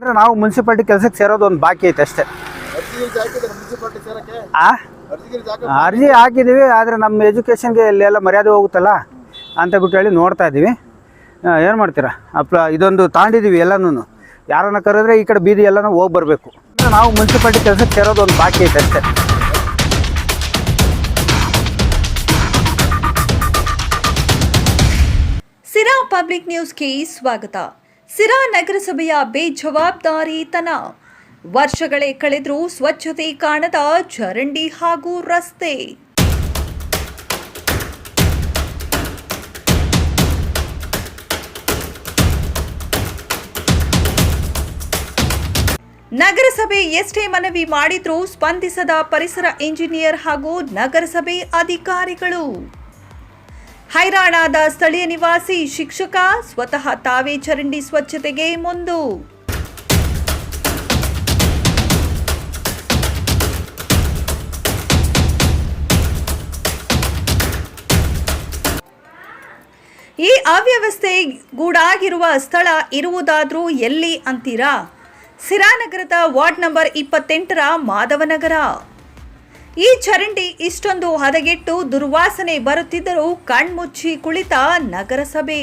ನಾವು ಮುನ್ಸಿಪಾಲ್ಟಿ ಕೆಲಸಕ್ಕೆ ಸೇರೋದು ಒಂದು ಬಾಕಿ ಐತೆ ಅಷ್ಟೇ. ಆ? ಅರ್ಜಿ ಹಾಕಿದ್ದೀವಿ ಆದರೆ ನಮ್ಮ ಎಜುಕೇಷನ್ಗೆ ಇಲ್ಲೆಲ್ಲ ಮರ್ಯಾದೆ ಹೋಗುತ್ತಲ್ಲ? ಅಂತ ಬಿಟ್ಟು ಹೇಳಿ ನೋಡ್ತಾ ಇದ್ದೀವಿ ಏನು ಮಾಡ್ತೀರಾ? ಅಪ್ಪ ಇದೊಂದು ತಾಂಡಿದ್ದೀವಿ ಎಲ್ಲನೂ ಯಾರನ್ನ ಕರೆದ್ರೆ ಈ ಕಡೆ ಬೀದಿ ಎಲ್ಲನೂ ಹೋಗಿ ಬರಬೇಕು. ನಾವು ಮುನ್ಸಿಪಾಲ್ಟಿ ಕೆಲಸಕ್ಕೆ ಸೇರೋದು ಒಂದು ಬಾಕಿ ಐತೆ ಅಷ್ಟೇ. ಸಿರಾ ಪಬ್ಲಿಕ್ ನ್ಯೂಸ್ಗೆ ಸ್ವಾಗತ. ಸಿರಾ ನಗರಸಭೆಯ ಬೇಜವಾಬ್ದಾರಿತನ ವರ್ಷಗಳೇ ಕಳೆದರೂ ಸ್ವಚ್ಛತೆ ಕಾಣದ ಚರಂಡಿ ಹಾಗೂ ರಸ್ತೆ. ನಗರಸಭೆ ಎಷ್ಟೇ ಮನವಿ ಮಾಡಿದ್ರೂ ಸ್ಪಂದಿಸದ ಪರಿಸರ ಇಂಜಿನಿಯರ್ ಹಾಗೂ ನಗರಸಭೆ ಅಧಿಕಾರಿಗಳು. ಹೈರಾಣಾದ ಸ್ಥಳೀಯ ನಿವಾಸಿ ಶಿಕ್ಷಕ, ಸ್ವತಃ ತಾವೇ ಚರಂಡಿ ಸ್ವಚ್ಛತೆಗೆ ಮುಂದು. ಈ ಅವ್ಯವಸ್ಥೆ ಗೂಡಾಗಿರುವ ಸ್ಥಳ ಇರುವುದಾದ್ರೂ ಎಲ್ಲಿ ಅಂತೀರಾ? ಸಿರಾನಗರದ ವಾರ್ಡ್ ನಂಬರ್ ಇಪ್ಪತ್ತೆಂಟರ ಮಾಧವನಗರ. ಈ ಚರಂಡಿ ಇಷ್ಟೊಂದು ಹದಗೆಟ್ಟು ದುರ್ವಾಸನೆ ಬರುತ್ತಿದ್ದರೂ ಕಣ್ಮುಚ್ಚಿ ಕುಳಿತ ನಗರಸಭೆ.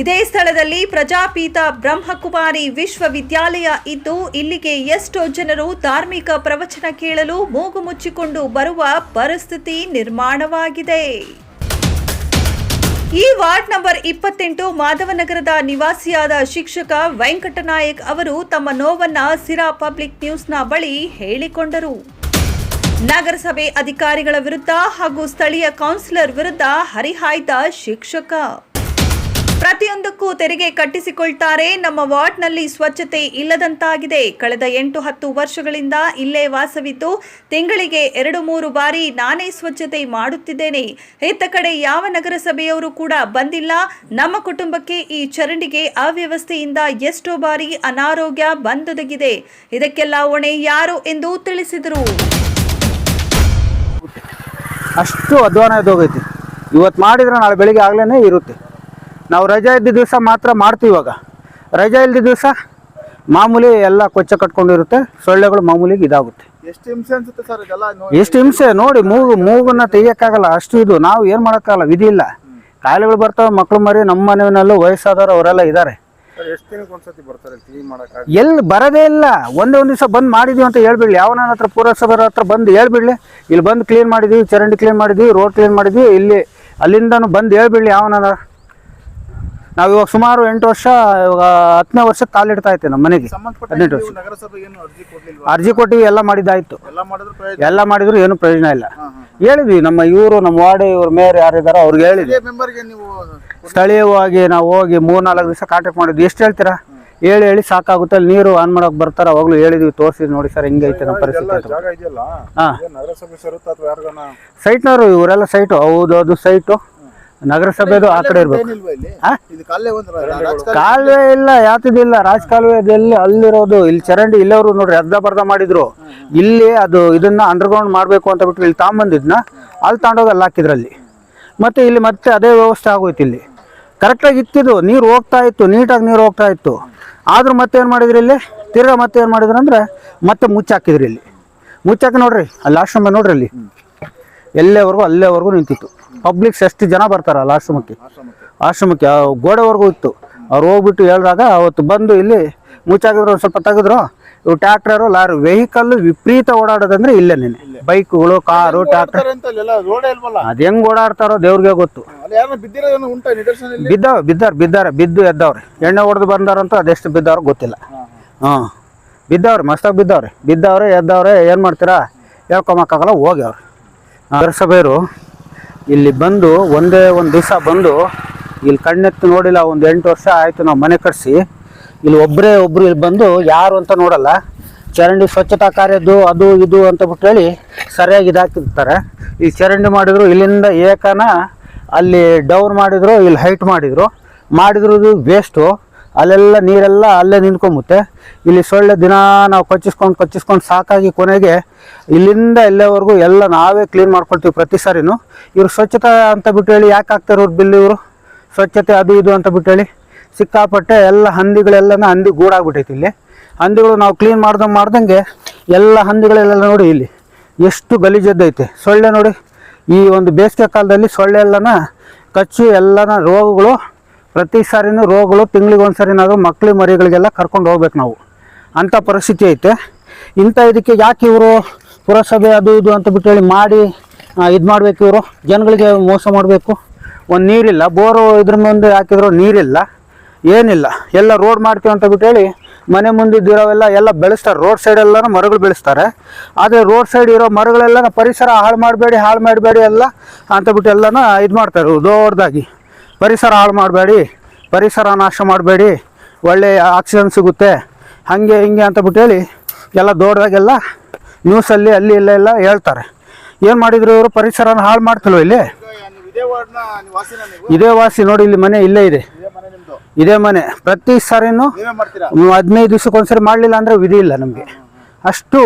ಇದೇ ಸ್ಥಳದಲ್ಲಿ ಪ್ರಜಾಪೀತ ಬ್ರಹ್ಮಕುಮಾರಿ ವಿಶ್ವವಿದ್ಯಾಲಯ ಇದ್ದು, ಇಲ್ಲಿಗೆ ಎಷ್ಟೋ ಜನರು ಧಾರ್ಮಿಕ ಪ್ರವಚನ ಕೇಳಲು ಮೂಗು ಮುಚ್ಚಿಕೊಂಡು ಬರುವ ಪರಿಸ್ಥಿತಿ ನಿರ್ಮಾಣವಾಗಿದೆ. ಈ ವಾರ್ಡ್ ನಂಬರ್ ಇಪ್ಪತ್ತೆಂಟು ಮಾಧವನಗರದ ನಿವಾಸಿಯಾದ ಶಿಕ್ಷಕ ವೆಂಕಟನಾಯಕ್ ಅವರು ತಮ್ಮ ನೋವನ್ನ ಸಿರಾ ಪಬ್ಲಿಕ್ ನ್ಯೂಸ್ನ ಬಳಿ ಹೇಳಿಕೊಂಡರು. ನಗರಸಭೆ ಅಧಿಕಾರಿಗಳ ವಿರುದ್ಧ ಹಾಗೂ ಸ್ಥಳೀಯ ಕೌನ್ಸಿಲರ್ ವಿರುದ್ಧ ಹರಿಹಾಯ್ದ ಶಿಕ್ಷಕ. ಪ್ರತಿಯೊಂದಕ್ಕೂ ತೆರಿಗೆ ಕಟ್ಟಿಸಿಕೊಳ್ತಾರೆ. ನಮ್ಮ ವಾರ್ಡ್ನಲ್ಲಿ ಸ್ವಚ್ಛತೆ ಇಲ್ಲದಂತಾಗಿದೆ. ಕಳೆದ ಎಂಟು ಹತ್ತು ವರ್ಷಗಳಿಂದ ಇಲ್ಲೇ ವಾಸವಿದ್ದು, ತಿಂಗಳಿಗೆ ಎರಡು ಮೂರು ಬಾರಿ ನಾನೇ ಸ್ವಚ್ಛತೆ ಮಾಡುತ್ತಿದ್ದೇನೆ. ಇತ್ತ ಕಡೆ ಯಾವ ನಗರಸಭೆಯವರು ಕೂಡ ಬಂದಿಲ್ಲ. ನಮ್ಮ ಕುಟುಂಬಕ್ಕೆ ಈ ಚರಂಡಿಗೆ ಅವ್ಯವಸ್ಥೆಯಿಂದ ಎಷ್ಟೋ ಬಾರಿ ಅನಾರೋಗ್ಯ ಬಂದೊದಗಿದೆ. ಇದಕ್ಕೆಲ್ಲ ಹೊಣೆ ಯಾರು ಎಂದು ತಿಳಿಸಿದರು. ಅಷ್ಟು ಅಧ್ವಾನ ಇದ್ದೋಗೈತಿ. ಇವತ್ತು ಮಾಡಿದರೆ ನಾಳೆ ಬೆಳಿಗ್ಗೆ ಆಗ್ಲೇ ಇರುತ್ತೆ. ನಾವು ರಜಾ ಇದ್ದ ದಿವಸ ಮಾತ್ರ ಮಾಡ್ತೀವಿ ಇವಾಗ. ರಜಾ ಇಲ್ದ ದಿವಸ ಮಾಮೂಲಿ ಎಲ್ಲ ಕೊಚ್ಚ ಕಟ್ಕೊಂಡಿರುತ್ತೆ ಸೊಳ್ಳೆಗಳು ಮಾಮೂಲಿಗೆ ಇದಾಗುತ್ತೆ. ಎಷ್ಟು ಹಿಂಸೆ ಅನ್ಸುತ್ತೆ ಸರ್ ಇದೆಲ್ಲ ಎಷ್ಟು ಹಿಂಸೆ ನೋಡಿ ಮೂಗು ಮೂಗನ್ನ ತೆಗಿಯೋಕ್ಕಾಗಲ್ಲ ಅಷ್ಟು ಇದು. ನಾವು ಏನು ಮಾಡೋಕ್ಕಾಗಲ್ಲ ವಿಧಿ ಇಲ್ಲ. ಕಾಯಿಲೆಗಳು ಬರ್ತವೆ ಮಕ್ಕಳು ಮರಿ ನಮ್ಮ ಮನೆಯಲ್ಲೂ ವಯಸ್ಸಾದವರು ಅವರೆಲ್ಲ ಇದ್ದಾರೆ ಎಷ್ಟು ದಿನಕ್ಕೆ ಒಂದ್ಸತಿ ಬರ್ತಾರೆ ಕ್ಲೀನ್ ಮಾಡಕ್ಕೆ ಎಲ್ಲಿ ಬರೋದೇ ಇಲ್ಲ. ಒಂದೇ ಒಂದು ದಿವಸ ಬಂದ್ ಮಾಡಿದೀವಿ ಅಂತ ಹೇಳ್ಬಿಡ್ಲಿ. ಯಾವನ ಹತ್ರ ಪುರಸಭೆ ಹತ್ರ ಬಂದು ಹೇಳ್ಬಿಡ್ಲಿ. ಇಲ್ಲಿ ಬಂದು ಕ್ಲೀನ್ ಮಾಡಿದ್ವಿ ಚರಂಡಿ ಕ್ಲೀನ್ ಮಾಡಿದ್ವಿ ರೋಡ್ ಕ್ಲೀನ್ ಮಾಡಿದ್ವಿ. ಇಲ್ಲಿ ಅಲ್ಲಿಂದನು ಬಂದು ಹೇಳ್ಬಿಡ್ಲಿ ಯಾವನ ನಾವು ಇವಾಗ ಸುಮಾರು ಎಂಟು ವರ್ಷ ಇವಾಗ ಹತ್ತನೇ ವರ್ಷಕ್ಕೆ ಕಾಲಿಡ್ತಾ ಇತ್ತು ನಮ್ಮ ಮನೆಗೆ. ಹದಿನೆಂಟು ವರ್ಷ. ಏನು ಅರ್ಜಿ ಕೊಟ್ಟಿವಿ ಎಲ್ಲ ಮಾಡಿದ್ದಾಯ್ತು. ಎಲ್ಲ ಮಾಡಿದ್ರು ಏನು ಪ್ರಯೋಜನ ಇಲ್ಲ. ಹೇಳಿದ್ವಿ. ನಮ್ಮ ಇವರು ನಮ್ಮ ವಾರ್ಡ್ ಇವ್ರ ಮೇಯರ್ ಯಾರಿದಾರೋ ಅವ್ರಿಗೆ ಹೇಳಿದ್ವಿ. ಹಿರಿಯ ಮೆಂಬರ್ಗೆ ನೀವು ಸ್ಥಳೀಯವಾಗಿ ನಾವು ಹೋಗಿ ಮೂರ್ ನಾಲ್ಕು ದಿವಸ ಕಾಂಟ್ಯಾಕ್ಟ್ ಮಾಡಿದ್ವಿ. ಎಷ್ಟು ಹೇಳ್ತೀರಾ? ಹೇಳಿ ಹೇಳಿ ಸಾಕಾಗುತ್ತೆ. ಅಲ್ಲಿ ನೀರು ಆನ್ ಮಾಡೋಕೆ ಬರ್ತಾರ? ಅವಾಗಲೂ ಹೇಳಿದ್ವಿ ತೋರಿಸಿದ್ವಿ ನೋಡಿ ಸರ್ ಹಿಂಗೈತೆ ನಮ್ಮ ಪರಿಸ್ಥಿತಿ ಅಂತ. ಜಾಗ ಇದೆಯಲ್ಲ? ಹಾ. ನಗರಸಭೆ ಸೈಟ್ನವರು ಇವರೆಲ್ಲ ಸೈಟು. ಹೌದು ಅದು ಸೈಟು. ನಗರಸಭೆದು ಆ ಕಡೆ ಇರ್ಬೇಕು. ಕಾಲುವೆ ಇಲ್ಲ? ಯಾತದಿಲ್ಲ. ರಾಜ ಕಾಲುವೆ ಅದೆಲ್ಲಿ ಅಲ್ಲಿರೋದು ಇಲ್ಲಿ ಚರಂಡಿ ಇಲ್ಲವರು ನೋಡ್ರಿ ಅರ್ಧ ಬರ್ಧ ಮಾಡಿದ್ರು. ಇಲ್ಲಿ ಅದು ಇದನ್ನ ಅಂಡರ್ಗ್ರೌಂಡ್ ಮಾಡ್ಬೇಕು ಅಂತ ಬಿಟ್ಟು ಇಲ್ಲಿ ತಾಂಬಂದಿದ್ನ ಅಲ್ಲಿ ತಗೊಂಡೋಗಿ ಅಲ್ಲಿ ಹಾಕಿದ್ರಲ್ಲಿ ಮತ್ತೆ ಇಲ್ಲಿ ಮತ್ತೆ ಅದೇ ವ್ಯವಸ್ಥೆ ಆಗೋಯ್ತು ಇಲ್ಲಿ. ಕರೆಕ್ಟಾಗಿ ಇತ್ತಿದ್ದು ನೀರು ಹೋಗ್ತಾ ಇತ್ತು ನೀಟಾಗಿ ನೀರು ಹೋಗ್ತಾ ಇತ್ತು. ಆದ್ರೂ ಮತ್ತೆ ಏನು ಮಾಡಿದ್ರಿ ಇಲ್ಲಿ? ತಿರ್ಗಾ ಮತ್ತೆ ಏನು ಮಾಡಿದ್ರು ಅಂದ್ರೆ ಮತ್ತೆ ಮುಚ್ಚಾಕಿದ್ರಿ ಇಲ್ಲಿ. ಮುಚ್ಚಾಕಿ ನೋಡ್ರಿ ಅಲ್ಲಿ ಆಶ್ರಮ ನೋಡ್ರಿ ಅಲ್ಲಿ. ಎಲ್ಲೇವರೆಗೂ ಅಲ್ಲೇವರೆಗೂ ನಿಂತಿತ್ತು. ಪಬ್ಲಿಕ್ಸ್ ಎಷ್ಟು ಜನ ಬರ್ತಾರಲ್ಲ ಆಶ್ರಮಕ್ಕೆ. ಆಶ್ರಮಕ್ಕೆ ಆ ಗೋಡೆವರೆಗೂ ಇತ್ತು. ಅವ್ರು ಹೋಗ್ಬಿಟ್ಟು ಹೇಳಿದಾಗ ಅವತ್ತು ಬಂದು ಇಲ್ಲಿ ಮುಚ್ಚಾಕಿದ್ರು ಒಂದು ಸ್ವಲ್ಪ ತೆಗೆದ್ರು. ಇವು ಟ್ಯಾಕ್ಟರು ಲಾರಿ. ವೆಹಿಕಲ್ ವಿಪರೀತ ಓಡಾಡೋದಂದ್ರೆ ಇಲ್ಲೇ ಬೈಕ್ಗಳು ಕಾರು ಟ್ಯಾಕ್ಟರ್ ಅದು ಹೆಂಗ್ ಓಡಾಡ್ತಾರೋ ದೇವ್ರಿಗೆ ಗೊತ್ತು. ಬಿದ್ದಾವ ಬಿದ್ದಾರ ಬಿದ್ದಾರ ಬಿದ್ದು ಎದ್ದವ್ರೆ. ಎಣ್ಣೆ ಹೊಡೆದು ಬಂದಾರಂತ ಅದೆಷ್ಟು ಬಿದ್ದವ್ರು ಗೊತ್ತಿಲ್ಲ. ಹಾಂ ಬಿದ್ದವ್ರೆ ಮಸ್ತಾಗಿ ಬಿದ್ದವ್ರೆ. ಬಿದ್ದವ್ರೆ ಎದ್ದವ್ರೆ ಏನು ಮಾಡ್ತೀರಾ? ಹೇಳ್ಕೊಂಬಕ್ಕಾಗಲ್ಲ ಹೋಗ್ಯವ್ರೆ. ನಗರಸಭೆಯವರು ಇಲ್ಲಿ ಬಂದು ಒಂದೇ ಒಂದು ದಿವಸ ಬಂದು ಇಲ್ಲಿ ಕಣ್ಣೆತ್ತು ನೋಡಿಲ್ಲ, ಒಂದು ಎಂಟು ವರ್ಷ ಆಯಿತು ನಾವು ಮನೆ ಕಟ್ಸಿ. ಇಲ್ಲಿ ಒಬ್ಬರೇ ಒಬ್ರು ಇಲ್ಲಿ ಬಂದು ಯಾರು ಅಂತ ನೋಡಲ್ಲ. ಚರಂಡಿ ಸ್ವಚ್ಛತಾ ಕಾರ್ಯದ್ದು ಅದು ಇದು ಅಂತ ಬಿಟ್ಟು ಹೇಳಿ ಸರಿಯಾಗಿ ಇದಾಕಿರ್ತಾರೆ ಈ ಚರಂಡಿ ಮಾಡಿದ್ರು ಇಲ್ಲಿಂದ ಏಕನ ಅಲ್ಲಿ ಡೌನ್ ಮಾಡಿದ್ರು, ಇಲ್ಲಿ ಹೈಟ್ ಮಾಡಿದ್ರು. ಮಾಡಿದ್ರು ವೇಸ್ಟು ಅಲ್ಲೆಲ್ಲ ನೀರೆಲ್ಲ ಅಲ್ಲೇ ನಿಂತ್ಕೊಂಬುತ್ತೆ ಇಲ್ಲಿ ಸೊಳ್ಳೆ ದಿನ ನಾವು ಕೊಚ್ಚಿಸ್ಕೊಂಡು ಕೊಚ್ಚಿಸ್ಕೊಂಡು ಸಾಕಾಗಿ ಕೊನೆಗೆ ಇಲ್ಲಿಂದ ಎಲ್ಲವರೆಗೂ ಎಲ್ಲ ನಾವೇ ಕ್ಲೀನ್ ಮಾಡ್ಕೊಳ್ತೀವಿ ಪ್ರತಿ ಸಾರಿನೂ. ಇವ್ರು ಸ್ವಚ್ಛತೆ ಅಂತ ಬಿಟ್ಟು ಹೇಳಿ ಯಾಕೆ ಹಾಕ್ತಾರೆ ಇವ್ರು ಬಿಲ್ ಇವರು? ಸ್ವಚ್ಛತೆ ಅದು ಇದು ಅಂತ ಬಿಟ್ಟು ಹೇಳಿ ಸಿಕ್ಕಾಪಟ್ಟೆ ಎಲ್ಲ ಹಂದಿಗಳೆಲ್ಲನ ಹಂದಿ ಗೂಡಾಗ್ಬಿಟ್ಟೈತಿ ಇಲ್ಲಿ. ಹಂದಿಗಳು ನಾವು ಕ್ಲೀನ್ ಮಾಡ್ದಂಗೆ ಮಾಡ್ದಂಗೆ ಎಲ್ಲ ಹಂದಿಗಳೆಲ್ಲ ನೋಡಿ ಇಲ್ಲಿ ಎಷ್ಟು ಗಲೀಜದ್ದೈತೆ. ಸೊಳ್ಳೆ ನೋಡಿ ಈ ಒಂದು ಬೇಸಿಗೆ ಕಾಲದಲ್ಲಿ ಸೊಳ್ಳೆ ಎಲ್ಲನ ಕಚ್ಚಿ ಎಲ್ಲನ ರೋಗಗಳು ಪ್ರತಿ ಸಾರಿನೂ ರೋಗಗಳು ತಿಂಗಳಿಗೆ ಒಂದು ಸರಿನಾದರೂ ಮಕ್ಕಳು ಮರಿಗಳಿಗೆಲ್ಲ ಕರ್ಕೊಂಡು ಹೋಗ್ಬೇಕು ನಾವು. ಅಂಥ ಪರಿಸ್ಥಿತಿ ಐತೆ. ಇಂಥ ಇದಕ್ಕೆ ಯಾಕೆ ಇವರು ಪುರಸಭೆ ಅದು ಇದು ಅಂತ ಬಿಟ್ಟು ಹೇಳಿ ಮಾಡಿ ಇದು ಮಾಡಬೇಕು ಇವರು? ಜನಗಳಿಗೆ ಮೋಸ ಮಾಡಬೇಕು? ಒಂದು ನೀರಿಲ್ಲ. ಬೋರು ಇದ್ರ ಮುಂದೆ ಹಾಕಿದ್ರು ನೀರಿಲ್ಲ. ಏನಿಲ್ಲ. ಎಲ್ಲ ರೋಡ್ ಮಾಡ್ತೀವಿ ಅಂತ ಬಿಟ್ಟು ಹೇಳಿ ಮನೆ ಮುಂದಿದ್ದಿರೋವೆಲ್ಲ ಎಲ್ಲ ಬೆಳೆಸ್ತಾರೆ. ರೋಡ್ ಸೈಡ್ ಎಲ್ಲ ಮರಗಳು ಬೆಳೆಸ್ತಾರೆ. ಆದರೆ ರೋಡ್ ಸೈಡ್ ಇರೋ ಮರಗಳೆಲ್ಲ ಪರಿಸರ ಹಾಳು ಮಾಡಬೇಡಿ ಹಾಳು ಮಾಡಬೇಡಿ ಎಲ್ಲ ಅಂತ ಬಿಟ್ಟು ಎಲ್ಲನೂ ಇದು ಮಾಡ್ತಾರೆ ದೊಡ್ಡದಾಗಿ. ಪರಿಸರ ಹಾಳು ಮಾಡಬೇಡಿ, ಪರಿಸರ ನಾಶ ಮಾಡಬೇಡಿ ಒಳ್ಳೆಯ ಆಕ್ಸಿಜನ್ ಸಿಗುತ್ತೆ. ಹಾಗೆ ಹಿಂಗೆ ಅಂತ ಬಿಟ್ಟು ಹೇಳಿ ಎಲ್ಲ ದೊಡ್ಡದಾಗೆಲ್ಲ ನ್ಯೂಸಲ್ಲಿ ಅಲ್ಲಿ ಇಲ್ಲ ಎಲ್ಲ ಹೇಳ್ತಾರೆ. ಏನು ಮಾಡಿದ್ರು ಇವರು? ಪರಿಸರನ ಹಾಳು ಮಾಡ್ತಲ್ವ ಇಲ್ಲಿ? ಇದೇ ವಾಸಿ ನೋಡಿ, ಇಲ್ಲಿ ಮನೆ ಇಲ್ಲೇ ಇದೆ. ಇದೇ ಮನೆ. ಪ್ರತಿ ಸಾರಿನೂ ಹದಿನೈದು ದಿವ್ಸಕ್ಕೊಂದ್ಸರಿ ಮಾಡಲಿಲ್ಲ ಅಂದರೆ ವಿಧಿ ಇಲ್ಲ ನಮಗೆ. ಅಷ್ಟು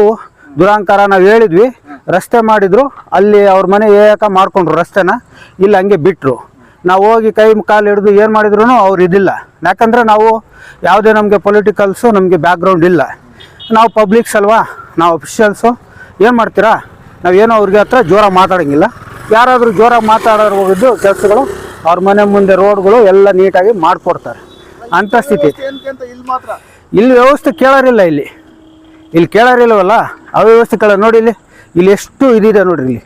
ದುರಾಂಕಾರ ನಾವು ಹೇಳಿದ್ವಿ. ರಸ್ತೆ ಮಾಡಿದ್ರು, ಅಲ್ಲಿ ಅವ್ರ ಮನೆ ಏಕ ಮಾಡ್ಕೊಂಡ್ರು ರಸ್ತೆನ. ಇಲ್ಲಿ ಹಂಗೆ ಬಿಟ್ಟರು ನಾವು ಹೋಗಿ ಕೈ ಕಾಲು ಹಿಡಿದು ಏನು ಮಾಡಿದ್ರು ಅವ್ರು ಇದಿಲ್ಲ. ಯಾಕಂದರೆ ನಾವು ಯಾವುದೇ ನಮಗೆ ಪೊಲಿಟಿಕಲ್ಸು ನಮಗೆ ಬ್ಯಾಕ್ಗ್ರೌಂಡ್ ಇಲ್ಲ. ನಾವು ಪಬ್ಲಿಕ್ಸ್ ಅಲ್ವಾ? ನಾವು ಅಫಿಷಿಯಲ್ಸು ಏನು ಮಾಡ್ತೀರಾ? ನಾವೇನೋ ಅವ್ರಿಗೆ ಹತ್ರ ಜೋರಾಗಿ ಮಾತಾಡೋಂಗಿಲ್ಲ. ಯಾರಾದರೂ ಜೋರಾಗಿ ಮಾತಾಡೋರು ಹೋಗಿದ್ದು ಕೆಲಸಗಳು ಅವ್ರ ಮನೆ ಮುಂದೆ ರೋಡ್ಗಳು ಎಲ್ಲ ನೀಟಾಗಿ ಮಾಡಿಕೊಡ್ತಾರೆ. ಅಂಥ ಸ್ಥಿತಿ. ಇಲ್ಲಿ ವ್ಯವಸ್ಥೆ ಕೇಳೋರಿಲ್ಲ ಇಲ್ಲಿ. ಇಲ್ಲಿ ಕೇಳೋರಿಲ್ಲವಲ್ಲ ಅವ್ಯವಸ್ಥೆ ಕೇಳೋ ನೋಡಿ ಇಲ್ಲಿ. ಇಲ್ಲಿ ಎಷ್ಟು ಇದಿದೆ ನೋಡಿರಿ ಇಲ್ಲಿ.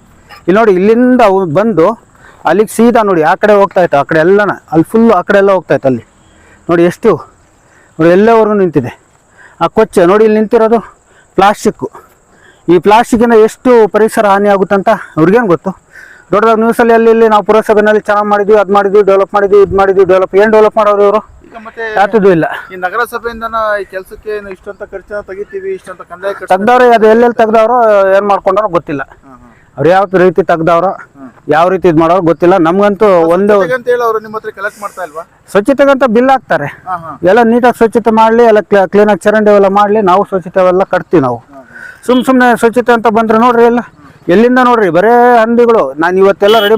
ಇಲ್ಲಿ ನೋಡಿ ಇಲ್ಲಿಂದ ಅವ್ರು ಬಂದು ಅಲ್ಲಿಗೆ ಸೀದಾ ನೋಡಿ ಆ ಕಡೆ ಹೋಗ್ತಾ ಇತ್ತು ಆ ಕಡೆ ಎಲ್ಲನ ಅಲ್ಲಿ ಫುಲ್ಲು ಆ ಕಡೆ ಎಲ್ಲ ಹೋಗ್ತಾ ಇತ್ತು ಅಲ್ಲಿ. ನೋಡಿ ಎಷ್ಟು ನೋಡಿ ಎಲ್ಲವರೆಗೂ ನಿಂತಿದೆ. ಆ ಕೊಚ್ಚೆ ನೋಡಿ ಇಲ್ಲಿ ನಿಂತಿರೋದು ಪ್ಲಾಸ್ಟಿಕ್ಕು. ಈ ಪ್ಲಾಸ್ಟಿಕ್ಕಿಂದ ಎಷ್ಟು ಪರಿಸರ ಹಾನಿ ಆಗುತ್ತಂತ ಅವ್ರಿಗೇನು ಗೊತ್ತು? ದೊಡ್ಡದಾಗ ನ್ಯೂಸಲ್ಲಿ ಅಲ್ಲಿ ಇಲ್ಲಿ ನಾವು ಪುರಸಭೆನಲ್ಲಿ ಚೆನ್ನಾಗಿ ಮಾಡಿದ್ವಿ ಅದು ಮಾಡಿದ್ವಿ ಡೆವಲಪ್ ಮಾಡಿದ್ವಿ ಇದು ಮಾಡಿದ್ವಿ ಡೆವಲಪ್ ಏನು ಡೆವಲಪ್ ಮಾಡೋರು ಇವರು? ಯಾತದ್ದು ಇಲ್ಲ. ಈ ನಗರಸಭೆಯಿಂದ ಈ ಕೆಲಸಕ್ಕೆ ಇಷ್ಟಂತ ಖರ್ಚನ್ನ ತೆಗಿತೀವಿ ಇಷ್ಟಂತ ಕಂದಾಯ ತೆಗ್ದವ್ರು ಅದು ಎಲ್ಲೆಲ್ಲಿ ತೆಗ್ದವ್ರು ಏನು ಮಾಡ್ಕೊಂಡವ್ರು ಗೊತ್ತಿಲ್ಲ. ಅವ್ರು ಯಾವ ರೀತಿ ತೆಗ್ದವ್ರು ಯಾವ ರೀತಿ ಇದು ಮಾಡೋರು ಗೊತ್ತಿಲ್ಲ. ನಮ್ಗಂತೂ ಒಂದು ಸ್ವಚ್ಛತೆಗಂತ ಬಿಲ್ ಹಾಕ್ತಾರೆ. ಎಲ್ಲ ನೀಟಾಗಿ ಸ್ವಚ್ಛತೆ ಮಾಡಲಿ ಎಲ್ಲ ಆಗಿ ಚರಂಡಿ ಎಲ್ಲ ಮಾಡಲಿ ನಾವು ಸ್ವಚ್ಛತೆ ಎಲ್ಲ ಕಟ್ತೀವಿ ನಾವು. ಸುಮ್ ಸುಮ್ಮನೆ ಸ್ವಚ್ಛತೆ ಅಂತ ಬಂದ್ರೆ ನೋಡ್ರಿ ಎಲ್ಲ. ಎಲ್ಲಿಂದ ನೋಡ್ರಿ? ಬರೇ ಹಂದಿಗಳು. ನಾನು ಇವತ್ತೆಲ್ಲ ರೆಡಿ